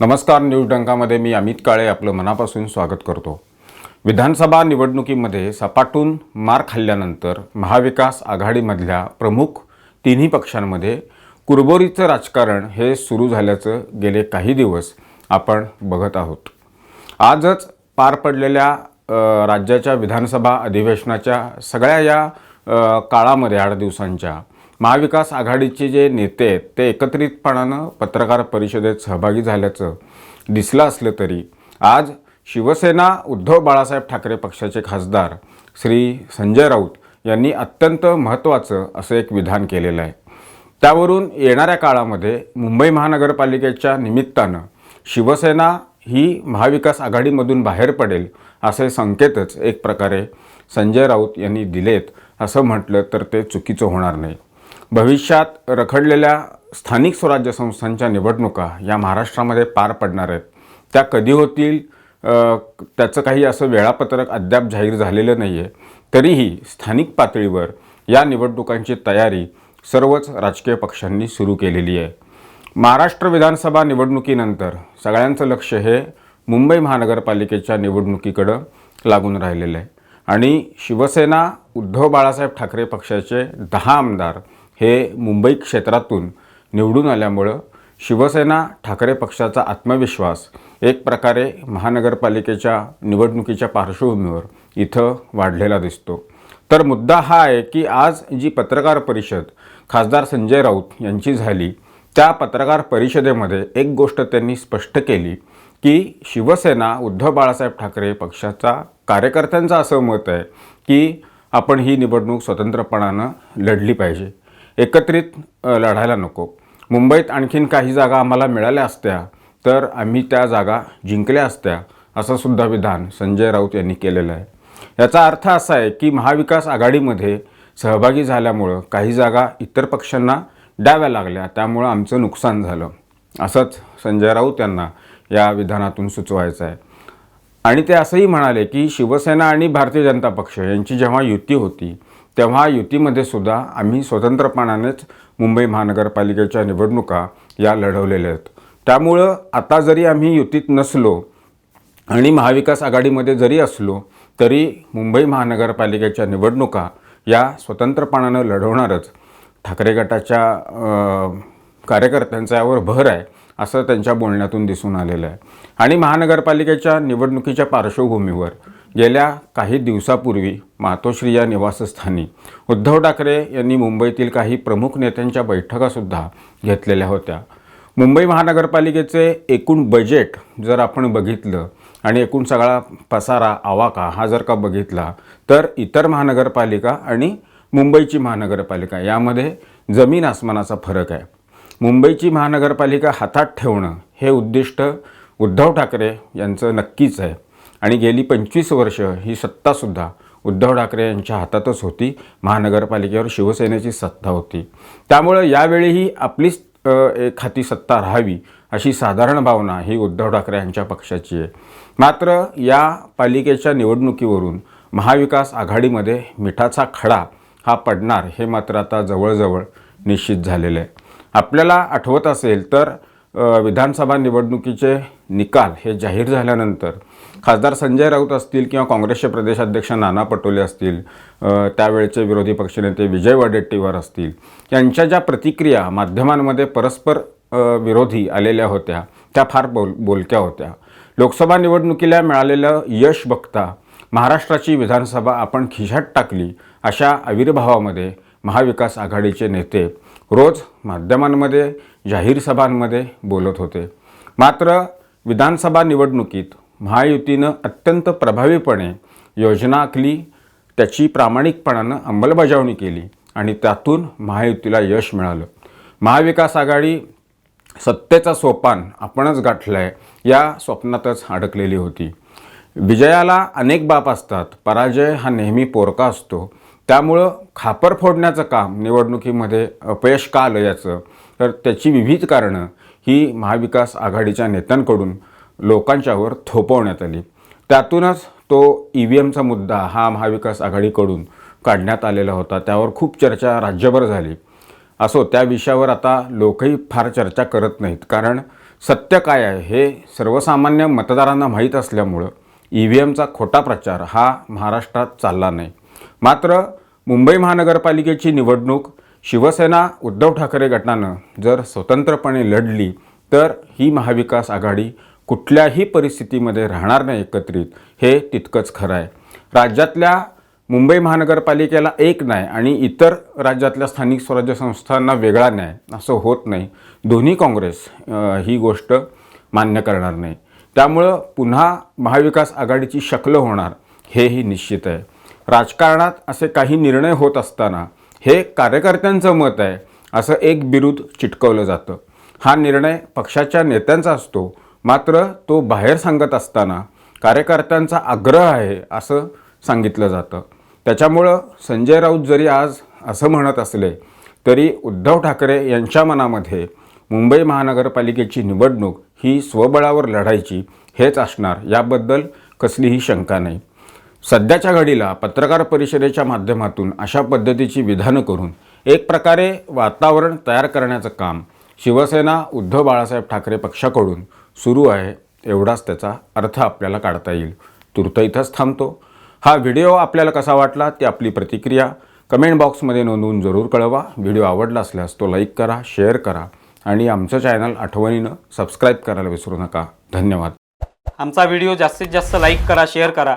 नमस्कार न्यूज डंकामध्ये मी अमित काळे आपलं मनापासून स्वागत करतो. विधानसभा निवडणुकीमध्ये सपाटून मार खाल्ल्यानंतर महाविकास आघाडीमधल्या प्रमुख तिन्ही पक्षांमध्ये कुरबोरीचं राजकारण हे सुरू झाल्याचं गेले काही दिवस आपण बघत आहोत. आजच पार पडलेल्या राज्याच्या विधानसभा अधिवेशनाच्या सगळ्या या काळामध्ये आठ दिवसांच्या महाविकास आघाडीचे जे नेते आहेत ते एकत्रितपणानं पत्रकार परिषदेत सहभागी झाल्याचं दिसलं असलं तरी आज शिवसेना उद्धव बाळासाहेब ठाकरे पक्षाचे खासदार श्री संजय राऊत यांनी अत्यंत महत्त्वाचं असं एक विधान केलेलं आहे. त्यावरून येणाऱ्या काळामध्ये मुंबई महानगरपालिकेच्या निमित्तानं शिवसेना ही महाविकास आघाडीमधून बाहेर पडेल असे संकेतच एक प्रकारे संजय राऊत यांनी दिलेत असं म्हटलं तर ते चुकीचं होणार नाही. भविष्यात रखडलेल्या स्थानिक स्वराज्य संस्थांच्या निवडणुका या महाराष्ट्रामध्ये पार पडणार आहेत. त्या कधी होतील त्याचं काही असं वेळापत्रक अद्याप जाहीर झालेलं नाही आहे तरीही स्थानिक पातळीवर या निवडणुकांची तयारी सर्वच राजकीय पक्षांनी सुरू केलेली आहे. महाराष्ट्र विधानसभा निवडणुकीनंतर सगळ्यांचं लक्ष हे मुंबई महानगरपालिकेच्या निवडणुकीकडं लागून राहिलेलं आहे. आणि शिवसेना उद्धव बाळासाहेब ठाकरे पक्षाचे दहा आमदार हे मुंबई क्षेत्रातून निवडून आल्यामुळं शिवसेना ठाकरे पक्षाचा आत्मविश्वास एक प्रकारे महानगरपालिकेच्या निवडणुकीच्या पार्श्वभूमीवर इथं वाढलेला दिसतो. तर मुद्दा हा आहे की आज जी पत्रकार परिषद खासदार संजय राऊत यांची झाली त्या पत्रकार परिषदेमध्ये एक गोष्ट त्यांनी स्पष्ट केली की शिवसेना उद्धव बाळासाहेब ठाकरे पक्षाचा कार्यकर्त्यांचं असं मत आहे की आपण ही निवडणूक स्वतंत्रपणानं लढली पाहिजे. एकत्रित लढायला नको. मुंबईत आणखीन काही जागा आम्हाला मिळाल्या असत्या तर आम्ही त्या जागा जिंकल्या असत्या असं सुद्धा विधान संजय राऊत यांनी केलेलं आहे. याचा अर्थ असा आहे की महाविकास आघाडीमध्ये सहभागी झाल्यामुळं काही जागा इतर पक्षांना द्याव्या लागल्या त्यामुळं आमचं नुकसान झालं असंच संजय राऊत यांना या विधानातून सुचवायचं आहे. आणि ते असंही म्हणाले की शिवसेना आणि भारतीय जनता पक्ष यांची जेव्हा युती होती तेव्हा युतीमध्ये सुद्धा आम्ही स्वतंत्रपणानेच मुंबई महानगरपालिकेच्या निवडणुका या लढवलेल्या आहेत. त्यामुळं आता जरी आम्ही युतीत नसलो आणि महाविकास आघाडीमध्ये जरी असलो तरी मुंबई महानगरपालिकेच्या निवडणुका या स्वतंत्रपणानं लढवणारच. ठाकरे गटाच्या कार्यकर्त्यांचा यावर भर आहे असं त्यांच्या बोलण्यातून दिसून आलेलं आहे. आणि महानगरपालिकेच्या निवडणुकीच्या पार्श्वभूमीवर गेल्या काही दिवसापूर्वी मातोश्री या निवासस्थानी उद्धव ठाकरे यांनी मुंबईतील काही प्रमुख नेत्यांच्या बैठकासुद्धा घेतलेल्या होत्या. मुंबई महानगरपालिकेचे एकूण बजेट जर आपण बघितलं आणि एकूण सगळा पसारा आवाका हा जर का बघितला तर इतर महानगरपालिका आणि मुंबईची महानगरपालिका यामध्ये जमीन आसमानाचा फरक आहे. मुंबईची महानगरपालिका हातात ठेवणं हे उद्दिष्ट उद्धव ठाकरे यांचं नक्कीच आहे. आणि गेली पंचवीस वर्ष ही सत्तासुद्धा उद्धव ठाकरे यांच्या हातातच होती. महानगरपालिकेवर शिवसेनेची सत्ता होती. त्यामुळं यावेळीही आपलीच एक हाती सत्ता राहावी अशी साधारण भावना ही उद्धव ठाकरे यांच्या पक्षाची आहे. मात्र या पालिकेच्या निवडणुकीवरून महाविकास आघाडीमध्ये मिठाचा खडा हा पडणार हे मात्र आता जवळजवळ निश्चित झालेलं आहे. आपल्याला आठवत असेल तर विधानसभा निवडणुकीचे निकाल हे जाहीर झाल्यानंतर खासदार संजय राऊत असतील किंवा काँग्रेसचे प्रदेशाध्यक्ष नाना पटोले असतील त्यावेळचे विरोधी पक्षनेते विजय वडेट्टीवार असतील यांच्या ज्या प्रतिक्रिया माध्यमांमध्ये परस्पर विरोधी आलेल्या होत्या त्या फार बोल बोलक्या होत्या. लोकसभा निवडणुकीला मिळालेलं यश बघता महाराष्ट्राची विधानसभा आपण खिशात टाकली अशा आविर्भावामध्ये महाविकास आघाडीचे नेते रोज माध्यमांमध्ये जाहीर सभांमध्ये बोलत होते. मात्र विधानसभा निवडणुकीत महायुतीनं अत्यंत प्रभावीपणे योजना आखली त्याची प्रामाणिकपणानं अंमलबजावणी केली आणि त्यातून महायुतीला यश मिळालं. महाविकास आघाडी सत्तेचा सोपान आपणच गाठलं आहे या स्वप्नातच अडकलेली होती. विजयाला अनेक बाप असतात पराजय हा नेहमी पोरका असतो. त्यामुळं खापर फोडण्याचं काम निवडणुकीमध्ये अपयश का आलं याचं? तर त्याची विविध कारणं ही महाविकास आघाडीच्या नेत्यांकडून लोकांच्यावर थोपवण्यात आली. त्यातूनच तो ई व्ही एमचा मुद्दा हा महाविकास आघाडीकडून काढण्यात आलेला होता. त्यावर खूप चर्चा राज्यभर झाली. असो त्या विषयावर आता लोकही फार चर्चा करत नाहीत. कारण सत्य काय आहे हे सर्वसामान्य मतदारांना माहीत असल्यामुळं ई व्ही एमचा खोटा प्रचार हा महाराष्ट्रात चालला नाही. मात्र मुंबई महानगरपालिकेची निवडणूक शिवसेना उद्धव ठाकरे गटानं जर स्वतंत्रपणे लढली तर ही महाविकास आघाडी कुठल्याही परिस्थितीमध्ये राहणार नाही एकत्रित हे तितकंच खरं आहे. राज्यातल्या मुंबई महानगरपालिकेला एक न्याय आणि इतर राज्यातल्या स्थानिक स्वराज्य संस्थांना वेगळा न्याय असं होत नाही. दोन्ही काँग्रेस ही गोष्ट मान्य करणार नाही. त्यामुळं पुन्हा महाविकास आघाडीची शक्ल होणार हेही निश्चित आहे. राजकारणात असे काही निर्णय होत असताना हे कार्यकर्त्यांचं मत आहे असं एक बिरुद चिटकवलं जातं. हा निर्णय पक्षाच्या नेत्यांचा असतो. मात्र तो बाहेर सांगत असताना कार्यकर्त्यांचा आग्रह आहे असं सांगितलं जातं. त्याच्यामुळं संजय राऊत जरी आज असं म्हणत असले तरी उद्धव ठाकरे यांच्या मनामध्ये मुंबई महानगरपालिकेची निवडणूक ही स्वबळावर लढायची हेच असणार याबद्दल कसलीही शंका नाही. सध्याच्या घडीला पत्रकार परिषदेच्या माध्यमातून अशा पद्धतीची विधानं करून एक प्रकारे वातावरण तयार करण्याचं काम शिवसेना उद्धव बाळासाहेब ठाकरे पक्षाकडून सुरू आहे एवढाच त्याचा अर्थ आपल्याला काढता येईल. तूर्त इथंच थांबतो. हा व्हिडिओ आपल्याला कसा वाटला ती आपली प्रतिक्रिया कमेंट बॉक्समध्ये नोंदवून जरूर कळवा. व्हिडिओ आवडला असल्यास तो लाईक करा शेअर करा आणि आमचं चॅनल आठवणीनं सबस्क्राईब करायला विसरू नका. धन्यवाद. आमचा व्हिडिओ जास्तीत जास्त लाईक करा शेअर करा.